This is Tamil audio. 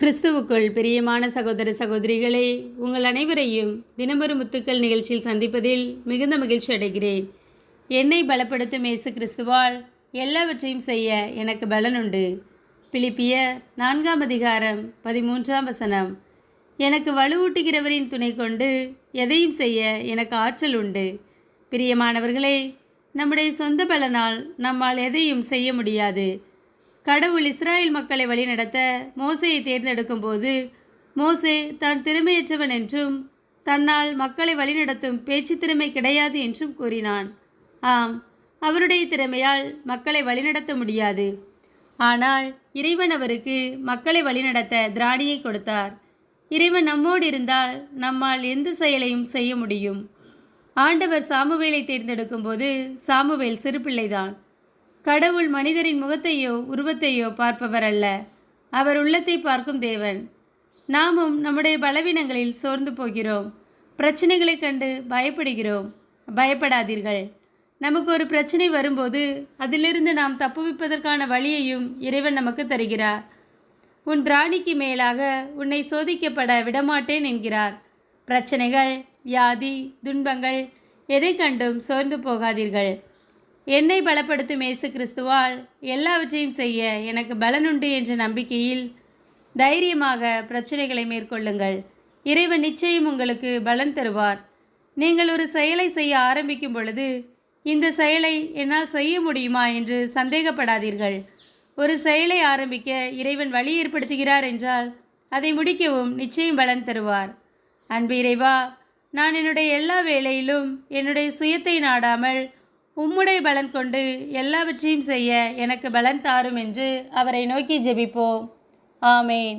கிறிஸ்துவுக்குள் பிரியமான சகோதர சகோதரிகளே உங்கள் அனைவரையும் தினமொரு முத்துக்கள் நிகழ்ச்சியில் சந்திப்பதில் மிகுந்த மகிழ்ச்சி அடைகிறேன். என்னை பலப்படுத்தும் இயேசு கிறிஸ்துவால் எல்லாவற்றையும் செய்ய எனக்கு பலனுண்டு பிலிப்பிய நான்காம் அதிகாரம் பதிமூன்றாம் வசனம். எனக்கு வலுவூட்டுகிறவரின் துணை கொண்டு எதையும் செய்ய எனக்கு ஆற்றல் உண்டு. பிரியமானவர்களே நம்முடைய சொந்த பலனால் நம்மால் எதையும் செய்ய முடியாது. கடவுள் இஸ்ராயல் மக்களை வழிநடத்த மோசையை தேர்ந்தெடுக்கும் போது மோசே தான் திறமையற்றவன் என்றும் தன்னால் மக்களை வழிநடத்தும் பேச்சு திறமை கிடையாது என்றும் கூறினான். ஆம் அவருடைய திறமையால் மக்களை வழிநடத்த முடியாது. ஆனால் இறைவன் அவருக்கு மக்களை வழிநடத்த திராணியை கொடுத்தார். இறைவன் நம்மோடு இருந்தால் நம்மால் எந்த செயலையும் செய்ய முடியும். ஆண்டவர் சாமுவேலை தேர்ந்தெடுக்கும் போது சாமுவேல் சிறுபிள்ளைதான். கடவுள் மனிதரின் முகத்தையோ உருவத்தையோ பார்ப்பவர் அல்ல அவர் உள்ளத்தை பார்க்கும் தேவன். நாமும் நம்முடைய பலவீனங்களில் சோர்ந்து போகிறோம். பிரச்சனைகளைக் கண்டு பயப்படுகிறோம். பயப்படாதீர்கள். நமக்கு ஒரு பிரச்சனை வரும்போது அதிலிருந்து நாம் தப்புவிப்பதற்கான வழியையும் இறைவன் நமக்கு தருகிறார். உன் திராணிக்கு மேலாக உன்னை சோதிக்கப்பட விடமாட்டேன் என்கிறார். பிரச்சனைகள் வியாதி துன்பங்கள் எதை கண்டும் சோர்ந்து போகாதீர்கள். என்னை பலப்படுத்தும் இயேசு கிறிஸ்துவால் எல்லாவற்றையும் செய்ய எனக்கு பலனுண்டு என்ற நம்பிக்கையில் தைரியமாக பிரச்சனைகளை மேற்கொள்ளுங்கள். இறைவன் நிச்சயம் உங்களுக்கு பலன் தருவார். நீங்கள் ஒரு செயலை செய்ய ஆரம்பிக்கும் பொழுது இந்த செயலை என்னால் செய்ய முடியுமா என்று சந்தேகப்படாதீர்கள். ஒரு செயலை ஆரம்பிக்க இறைவன் வழி ஏற்படுத்துகிறார் என்றால் அதை முடிக்கவும் நிச்சயம் பலன் தருவார். அன்பு இறைவா நான் என்னுடைய எல்லா வேலையிலும் என்னுடைய சுயத்தை நாடாமல் உம்முடைய பலன் கொண்டு எல்லாவற்றையும் செய்ய எனக்கு பலன் தாரும் என்று அவரை நோக்கி ஜெபிப்போம். ஆமேன்.